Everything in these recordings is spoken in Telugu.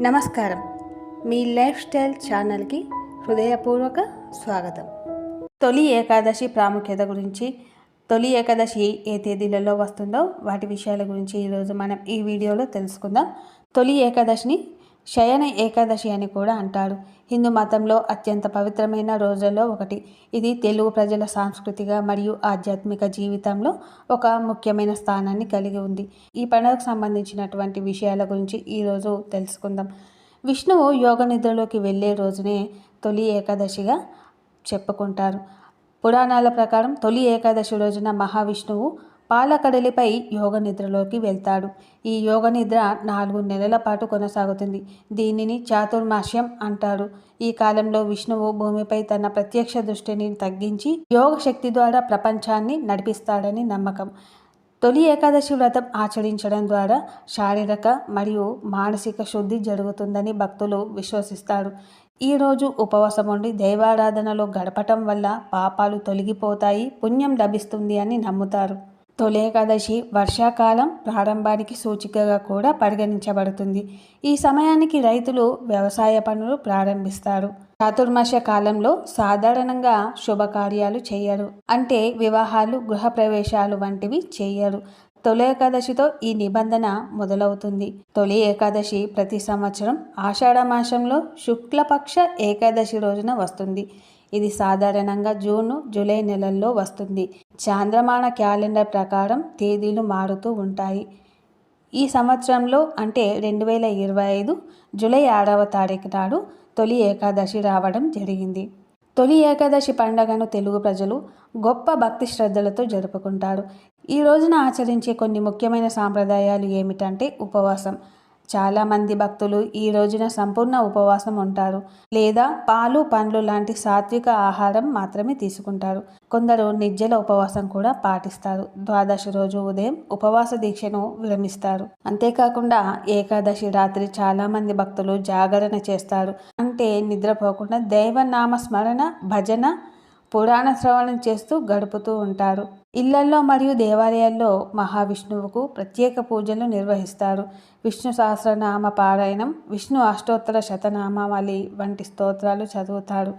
నమస్కారం. మీ లైఫ్ స్టైల్ ఛానల్కి హృదయపూర్వక స్వాగతం. తొలి ఏకాదశి ప్రాముఖ్యత గురించి తొలి ఏకాదశి ఏ తేదీలలో వస్తుందో వాటి విషయాల గురించి ఈరోజు మనం ఈ వీడియోలో తెలుసుకుందాం. తొలి ఏకాదశిని శయన ఏకాదశి అని కూడా అంటారు. హిందూ మతంలో అత్యంత పవిత్రమైన రోజుల్లో ఒకటి. ఇది తెలుగు ప్రజల సాంస్కృతిక మరియు ఆధ్యాత్మిక జీవితంలో ఒక ముఖ్యమైన స్థానాన్ని కలిగి ఉంది. ఈ పండుగకు సంబంధించినటువంటి విషయాల గురించి ఈరోజు తెలుసుకుందాం. విష్ణువు యోగ నిద్రలోకి వెళ్ళే రోజునే తొలి ఏకాదశిగా చెప్పుకుంటారు. పురాణాల ప్రకారం తొలి ఏకాదశి రోజున మహావిష్ణువు పాలకడలిపై యోగ నిద్రలోకి వెళ్తాడు. ఈ యోగ నిద్ర నాలుగు నెలల పాటు కొనసాగుతుంది. దీనిని చాతుర్మాస్యం అంటారు. ఈ కాలంలో విష్ణువు భూమిపై తన ప్రత్యక్ష దృష్టిని తగ్గించి యోగ శక్తి ద్వారా ప్రపంచాన్ని నడిపిస్తాడని నమ్మకం. తొలి ఏకాదశి వ్రతం ఆచరించడం ద్వారా శారీరక మరియు మానసిక శుద్ధి జరుగుతుందని భక్తులు విశ్వసిస్తారు. ఈరోజు ఉపవాసం ఉండి దైవారాధనలో గడపటం వల్ల పాపాలు తొలగిపోతాయి పుణ్యం లభిస్తుంది అని నమ్ముతారు. తొలి ఏకాదశి వర్షాకాలం ప్రారంభానికి సూచికగా కూడా పరిగణించబడుతుంది. ఈ సమయానికి రైతులు వ్యవసాయ పనులు ప్రారంభిస్తారు. చాతుర్మాస కాలంలో సాధారణంగా శుభకార్యాలు చేయరు. అంటే వివాహాలు గృహప్రవేశాలు వంటివి చేయరు. తొలి ఏకాదశితో ఈ నిబంధన మొదలవుతుంది. తొలి ఏకాదశి ప్రతి సంవత్సరం ఆషాఢ మాసంలో శుక్లపక్ష ఏకాదశి రోజున వస్తుంది. ఇది సాధారణంగా జూన్ జూలై నెలల్లో వస్తుంది. చాంద్రమాన క్యాలెండర్ ప్రకారం తేదీలు మారుతూ ఉంటాయి. ఈ సంవత్సరంలో అంటే రెండు వేల ఇరవై ఐదు జూలై ఆరవ తారీఖు నాడు తొలి ఏకాదశి రావడం జరిగింది. తొలి ఏకాదశి పండుగను తెలుగు ప్రజలు గొప్ప భక్తి శ్రద్ధలతో జరుపుకుంటారు. ఈ రోజున ఆచరించే కొన్ని ముఖ్యమైన సాంప్రదాయాలు ఏమిటంటే ఉపవాసం. చాలామంది భక్తులు ఈ రోజున సంపూర్ణ ఉపవాసం ఉంటారు. లేదా పాలు పండ్లు లాంటి సాత్విక ఆహారం మాత్రమే తీసుకుంటారు. కొందరు నిర్జల ఉపవాసం కూడా పాటిస్తారు. ద్వాదశి రోజు ఉదయం ఉపవాస దీక్షను విరమిస్తారు. అంతేకాకుండా ఏకాదశి రాత్రి చాలామంది భక్తులు జాగరణ చేస్తారు. అంటే నిద్రపోకుండా దైవనామ స్మరణ భజన పురాణ శ్రవణం చేస్తూ గడుపుతూ ఉంటారు. ఇళ్ళల్లో మరియు దేవాలయాల్లో మహావిష్ణువుకు ప్రత్యేక పూజలు నిర్వహిస్తారు. విష్ణు సహస్రనామ పారాయణం విష్ణు అష్టోత్తర శతనామావళి వంటి స్తోత్రాలు చదువుతారు.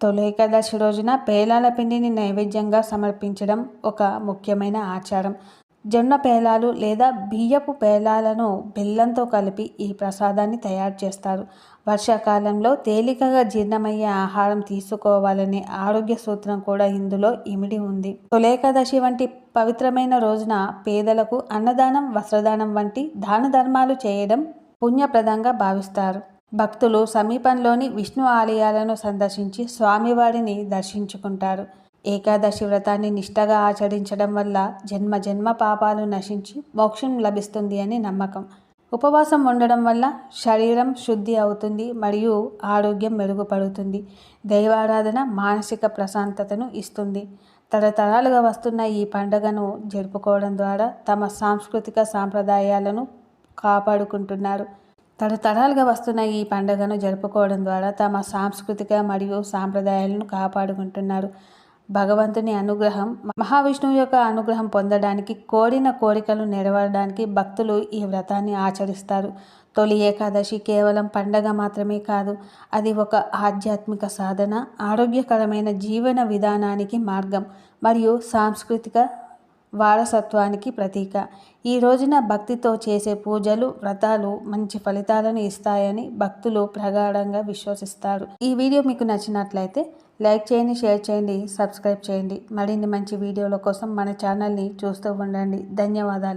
తొలి ఏకాదశి రోజున పేలాల పిండిని నైవేద్యంగా సమర్పించడం ఒక ముఖ్యమైన ఆచారం. జొన్న పేలాలు లేదా బియ్యపు పేలాలను బెల్లంతో కలిపి ఈ ప్రసాదాన్ని తయారు చేస్తారు. వర్షాకాలంలో తేలికగా జీర్ణమయ్యే ఆహారం తీసుకోవాలనే ఆరోగ్య సూత్రం కూడా ఇందులో ఇమిడి ఉంది. తొలేకాదశి వంటి పవిత్రమైన రోజున పేదలకు అన్నదానం వస్త్రదానం వంటి దాన ధర్మాలు చేయడం పుణ్యప్రదంగా భావిస్తారు. భక్తులు సమీపంలోని విష్ణు ఆలయాలను సందర్శించి స్వామివారిని దర్శించుకుంటారు. ఏకాదశి వ్రతాన్ని నిష్టగా ఆచరించడం వల్ల జన్మ జన్మ పాపాలు నశించి మోక్షం లభిస్తుంది అని నమ్మకం. ఉపవాసం ఉండడం వల్ల శరీరం శుద్ధి అవుతుంది మరియు ఆరోగ్యం మెరుగుపడుతుంది. దైవారాధన మానసిక ప్రశాంతతను ఇస్తుంది. తరతరాలుగా వస్తున్న ఈ పండుగను జరుపుకోవడం ద్వారా తమ సాంస్కృతిక సాంప్రదాయాలను కాపాడుకుంటున్నారు. తరతరాలుగా వస్తున్న ఈ పండుగను జరుపుకోవడం ద్వారా తమ సాంస్కృతిక మరియు సాంప్రదాయాలను కాపాడుకుంటున్నారు. భగవంతుని అనుగ్రహం మహావిష్ణువు యొక్క అనుగ్రహం పొందడానికి కోరిన కోరికలు నెరవేరడానికి భక్తులు ఈ వ్రతాన్ని ఆచరిస్తారు. తొలి ఏకాదశి కేవలం పండగ మాత్రమే కాదు అది ఒక ఆధ్యాత్మిక సాధన ఆరోగ్యకరమైన జీవన విధానానికి మార్గం మరియు సాంస్కృతిక వారసత్వానికి ప్రతీక. ఈ రోజున భక్తితో చేసే పూజలు వ్రతాలు మంచి ఫలితాలను ఇస్తాయని భక్తులు ప్రగాఢంగా విశ్వసిస్తారు. ఈ వీడియో మీకు నచ్చినట్లయితే లైక్ చేయండి షేర్ చేయండి సబ్స్క్రైబ్ చేయండి. మరిన్ని మంచి వీడియోల కోసం మన ఛానల్ని చూస్తూ ఉండండి. ధన్యవాదాలు.